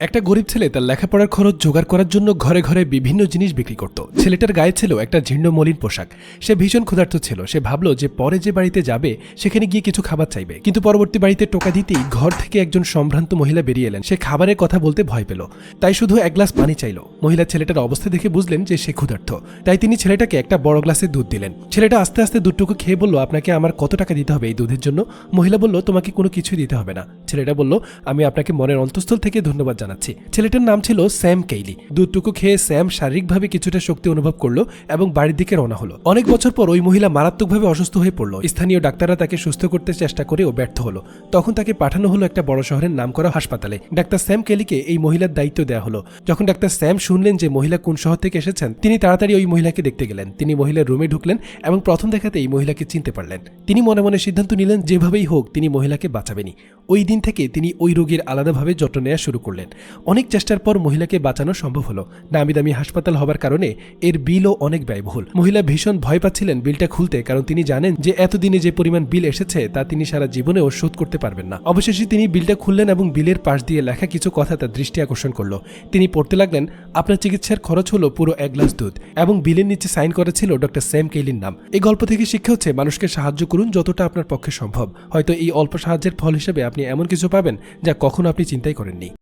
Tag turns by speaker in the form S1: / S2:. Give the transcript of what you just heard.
S1: একটা গরিব ছেলে তার লেখাপড়ার খরচ জোগাড় করার জন্য ঘরে ঘরে বিভিন্ন জিনিস বিক্রি করত। ছেলেটার গায়ে ছিল একটা জীর্ণ মলিন পোশাক। সে ভীষণ ক্ষুধার্ত ছিল। সে ভাবলো যে পরে যে বাড়িতে যাবে, সেখানে গিয়ে কিছু খাবার চাইবে। কিন্তু পরবর্তী বাড়িতে টোকা দিতেই ঘর থেকে একজন সম্ভ্রান্ত মহিলা বেরিয়ে এলেন। সে খাবারের কথা বলতে ভয় পেল। তাই শুধু এক গ্লাস পানি চাইল। মহিলা ছেলেটার অবস্থা দেখে বুঝলেন যে সে ক্ষুধার্ত। তাই তিনি ছেলেটাকে একটা বড় গ্লাসে দুধ দিলেন। ছেলেটা আস্তে আস্তে দুধটুকু খেয়ে বলল, আপনাকে আমার কত টাকা দিতে হবে এই দুধের জন্য? মহিলা বলল, তোমাকে কোনো কিছুই দিতে হবে না। ছেলেটা বলল, আমি আপনাকে মনের অন্তঃস্থল থেকে ধন্যবাদ জানাচ্ছি। ছেলেটার নাম ছিল স্যাম কেইলি। দুধটুকু খেয়ে স্যাম শারীরিকভাবে কিছুটা শক্তি অনুভব করল এবং বাড়ির দিকে রওনা হলো। অনেক বছর পর ওই মহিলা মারাত্মকভাবে অসুস্থ হয়ে পড়ল। স্থানীয় ডাক্তাররা তাকে সুস্থ করতে চেষ্টা করেও ব্যর্থ হলো। তখন তাকে পাঠানো হলো একটা বড় শহরের নামকরা হাসপাতালে। ডাক্তার স্যাম কেলিকে এই মহিলার দায়িত্ব দেওয়া হলো। যখন ডাক্তার স্যাম শুনলেন যে মহিলা কোন শহর থেকে এসেছেন, তিনি তাড়াতাড়ি ওই মহিলাকে দেখতে গেলেন। তিনি মহিলার রুমে ঢুকলেন এবং প্রথম দেখাতে এই মহিলাকে চিনতে পারলেন। তিনি মনে মনে সিদ্ধান্ত নিলেন, যেভাবেই হোক তিনি মহিলাকে বাঁচাবেনই। ওই দিন থেকে তিনি ওই রোগীর আলাদাভাবে যত্ন নেওয়া শুরু করলেন। অনেক চেষ্টার পর মহিলাকে বাঁচানো সম্ভব হলো। নামি দামি হাসপাতাল হবার কারণে এর বিলও অনেক ব্যয়বহুল। মহিলা ভীষণ ভয় পাচ্ছিলেন বিলটা খুলতে, কারণ তিনি জানেন যে এতদিনে যে পরিমাণ বিল এসেছে, তা তিনি সারা জীবনেও শোধ করতে পারবেন না। অবশেষে তিনি বিলটা খুললেন এবং বিলের পাশ দিয়ে লেখা কিছু কথা তার দৃষ্টি আকর্ষণ করল। তিনি পড়তে লাগলেন, আপনার চিকিৎসার খরচ হলো পুরো এক গ্লাস দুধ এবং বিলের নিচে সাইন করা ছিল ডক্টর স্যাম কেইলির নাম। এই গল্প থেকে শিক্ষা হচ্ছে মানুষকে সাহায্য করুন যতটা আপনার পক্ষে সম্ভব। হয়তো এই অল্প সাহায্যের ফল হিসেবে আপনি এমন কিছু পাবেন যা কখনো আপনি চিন্তাই করেননি।